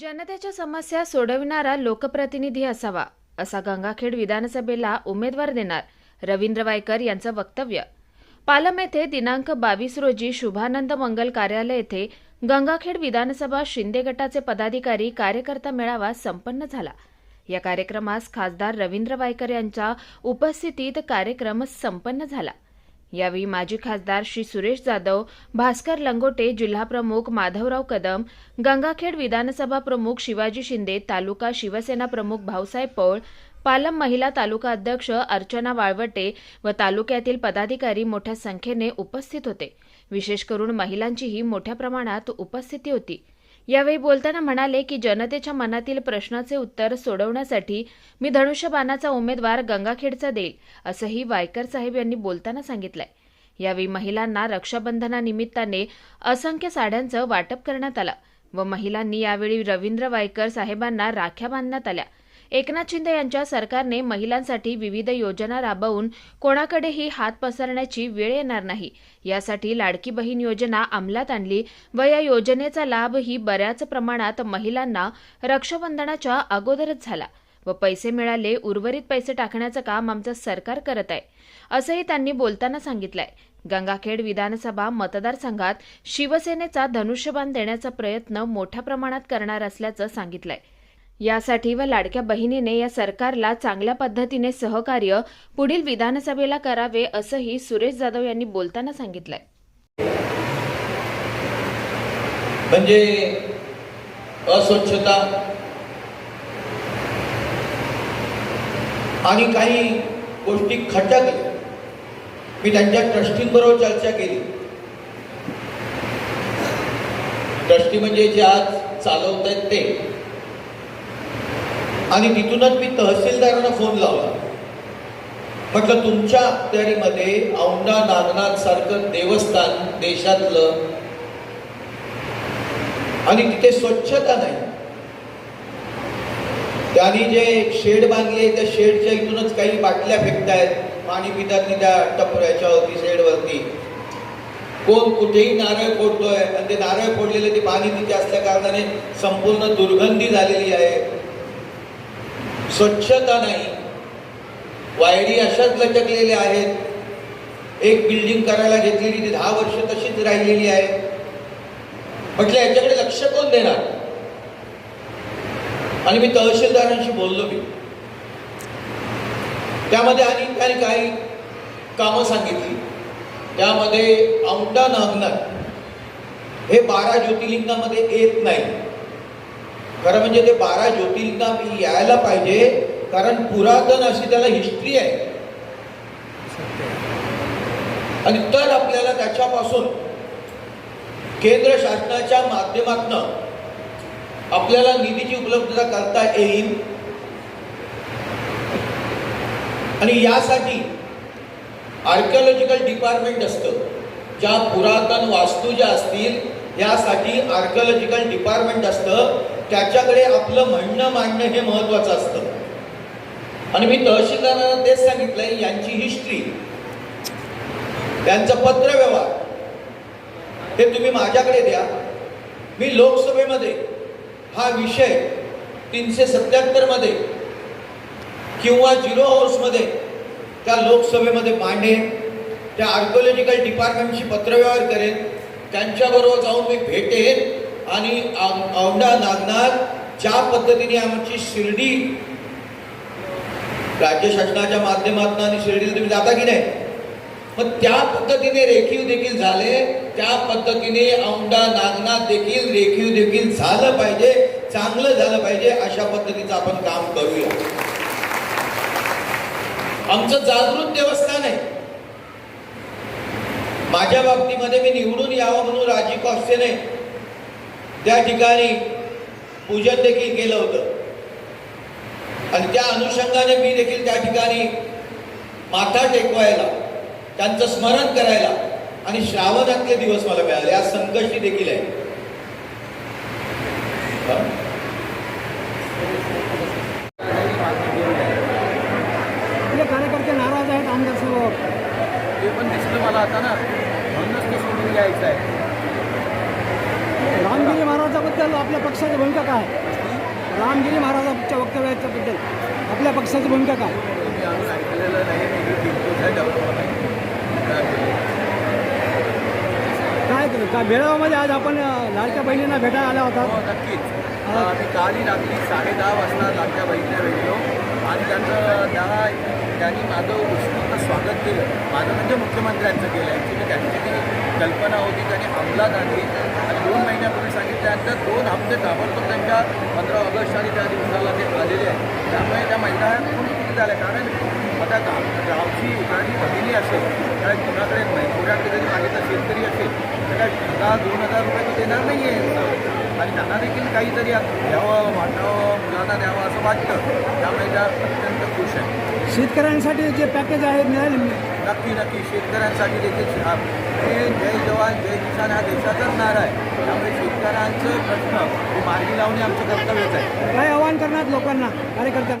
जनतेच्या समस्या सोडविणारा लोकप्रतिनिधी असावा असा गंगाखेड विधानसभेला उमेदवार देणार रवींद्र वायकर यांचं वक्तव्य. पालम येथे दिनांक बावीस रोजी शुभानंद मंगल कार्यालय येथे गंगाखेड विधानसभा शिंदे गटाचे पदाधिकारी कार्यकर्ता मेळावा संपन्न झाला. या कार्यक्रमास खासदार रवींद्र वायकर यांच्या उपस्थितीत कार्यक्रम संपन्न झाला. यावेळी माजी खासदार श्री सुरेश जाधव भास्कर लंगोटे जिल्हाप्रमुख माधवराव कदम गंगाखेड विधानसभा प्रमुख शिवाजी शिंदे तालुका शिवसेना प्रमुख भाऊसाहेब पौळ पालम महिला तालुका अध्यक्ष अर्चना वाळवटे व तालुक्यातील पदाधिकारी मोठ्या संख्येने उपस्थित होते. विशेष करून महिलांचीही मोठ्या प्रमाणात उपस्थिती होती. यावेळी बोलताना म्हणाले की जनतेच्या मनातील प्रश्नाचे उत्तर सोडवण्यासाठी मी धनुष्यबाणाचा उमेदवार गंगाखेडचा देईल असंही वायकर साहेब यांनी बोलताना सांगितलंय. यावेळी महिलांना रक्षाबंधनानिमित्ताने असंख्य साड्यांचं वाटप करण्यात आलं व महिलांनी यावेळी रवींद्र वायकर साहेबांना राख्या बांधण्यात आल्या. एकनाथ शिंदे यांच्या सरकारने महिलांसाठी विविध योजना राबवून कोणाकडेही हात पसरण्याची वेळ येणार नाही. यासाठी लाडकी बहीण योजना अंमलात आणली व या योजनेचा लाभ ही बऱ्याच प्रमाणात महिलांना रक्षाबंधनाच्या अगोदरच झाला व पैसे मिळाले उर्वरित पैसे टाकण्याचं काम आमचं सरकार करत आहे असंही त्यांनी बोलताना सांगितलंय. गंगाखेड विधानसभा मतदारसंघात शिवसेनेचा धनुष्यबाण देण्याचा प्रयत्न मोठ्या प्रमाणात करणार असल्याचं सांगितलंय. यासाठी व लाडक्या बहिणीने या सरकारला चांगल्या पद्धतीने सहकार्य पुढील विधानसभेला करावे असंही सुरेश जाधव यांनी बोलताना सांगितलंय. म्हणजे अस्वच्छता आणि काही गोष्टी खटकल्या मी त्यांच्या ट्रस्टींबरोबर चर्चा केली. ट्रस्टी म्हणजे जे आज चालवत आहेत ते. आणि तिथूनच मी तहसीलदारांना फोन लावला. म्हटलं तुमच्या अखत्यारीमध्ये औंढा नागनाथ सारखं देवस्थान देशातलं आणि तिथे स्वच्छता नाही. त्यांनी जे शेड बांधले त्या शेडच्या इथूनच काही बाटल्या फेकतायत. पाणी पितात नाही त्या टपऱ्याच्यावरती शेडवरती. कोण कुठेही नारळ फोडतोय आणि ते नारळ फोडलेले ते पाणी तिथे असल्या कारणाने संपूर्ण दुर्गंधी झालेली आहे. स्वच्छता नाही. वायरी अशाच लटकलेल्या आहेत. एक बिल्डिंग करायला घेतलेली ती दहा वर्ष तशीच राहिलेली आहे. म्हटलं याच्याकडे लक्ष कोण देणार? आणि मी तहसीलदारांशी बोललो मी. त्यामध्ये आणि काही काही कामं सांगितली. त्यामध्ये औंढा नागनाथ हे बारा ज्योतिर्लिंगामध्ये येत नाही. खरं म्हणजे ते बारा ज्योतिर्लिंगा यायला पाहिजे कारण पुरातन अशी त्याला हिस्ट्री आहे. आणि तर आपल्याला त्याच्यापासून केंद्र शासनाच्या माध्यमातून आपल्याला निधीची उपलब्धता करता येईल. आणि यासाठी आर्किओलॉजिकल डिपार्टमेंट असतं. ज्या पुरातन वास्तू ज्या असतील यासाठी आर्किओलॉजिकल डिपार्टमेंट असतं. त्याच्याकडे आपलं म्हणणं मांडणं हे महत्वाचं असतं. आणि मी तहसीलदारांना तेच सांगितलंय यांची हिस्ट्री त्यांचा पत्रव्यवहार हे तुम्ही माझ्याकडे द्या. मी लोकसभेमध्ये हा विषय तीनशे सत्याहत्तरमध्ये किंवा झिरो हाऊसमध्ये त्या लोकसभेमध्ये मांडेन त्या आर्कोलॉजिकल डिपार्टमेंटशी पत्रव्यवहार करेन त्यांच्याबरोबर जाऊन मी भेटेन आणि औ- औंढा नागनाथ ज्या पद्धतीने आमची शिर्डी राज्य शासनाच्या माध्यमातून आणि शिर्डीला तुम्ही जाता की नाही? मग त्या पद्धतीने रेखीव देखील झाले त्या पद्धतीने औंढा नागनाथ देखील रेखीव देखील झालं पाहिजे चांगलं झालं पाहिजे अशा पद्धतीचं आपण काम करूया. आमचं जागृत देवस्थान आहे. माझ्या बाबतीमध्ये मी निवडून यावं म्हणून राजी कॉस्टेने त्या ठिकाणी पूजन देखील केलं होतं. आणि त्या अनुषंगाने मी देखील त्या ठिकाणी माथा टेकवायला त्यांचं स्मरण करायला आणि श्रावणातले दिवस मला मिळाले. आज संकष्टी देखील आहे. हा? कार्यकर्ते नाराज आहेत आमदार समोर ते पण दिसलं मला होता ना. म्हणूनच तो सोडून घ्यायचा आहे. रामगिरी महाराजाबद्दल आपल्या पक्षाची भूमिका काय? रामगिरी महाराजांच्या वक्तव्याच्याबद्दल आपल्या पक्षाची भूमिका काय? नाही काय का बेळगावमध्ये आज आपण अं, लाडक्या बहिणींना भेटायला आला होता? हो, नक्कीच. आम्ही काली रात्री साडे दहा वाजता लाडक्या बहिणीला भेटलो आणि त्यांचं त्या त्यांनी माझं उत्स्फूर्त स्वागत केलं. माझं म्हणजे मुख्यमंत्र्यांचं केलं. ॲक्च्युली त्यांची जी कल्पना होती त्यांनी अंमलात आणली. आणि दोन महिन्यापूर्वी सांगितल्यानंतर दोन हप्ते ताबडतोब त्यांच्या पंधरा ऑगस्ट आणि त्या दिवसाला ते आलेले आहेत. त्यामुळे त्या महिला कोणी किती झाल्या. कारण आता गाव गावची एखादी भगिनी असेल काय कोणाकडे कोणाकडे जरी मागितलं शेतकरी असेल तर काय दहा दोन हजार रुपये तो देणार नाही आहे आणि त्यांना देखील काहीतरी द्यावं वाटावं मुलांना द्यावं असं वाटतं. त्यामुळे त्या अत्यंत खुश आहे शेतकऱ्यांसाठी जे पॅकेज आहे मिळाले. नक्की नक्की शेतकऱ्यांसाठी देखील हे. जय जवान जय किसान हा देशाचाच नारा आहे. त्यामुळे शेतकऱ्यांचे प्रश्न मार्गी लावणे आमचं कर्तव्यच आहे. काय आवाहन करणार लोकांना कार्यकर्त्यांना?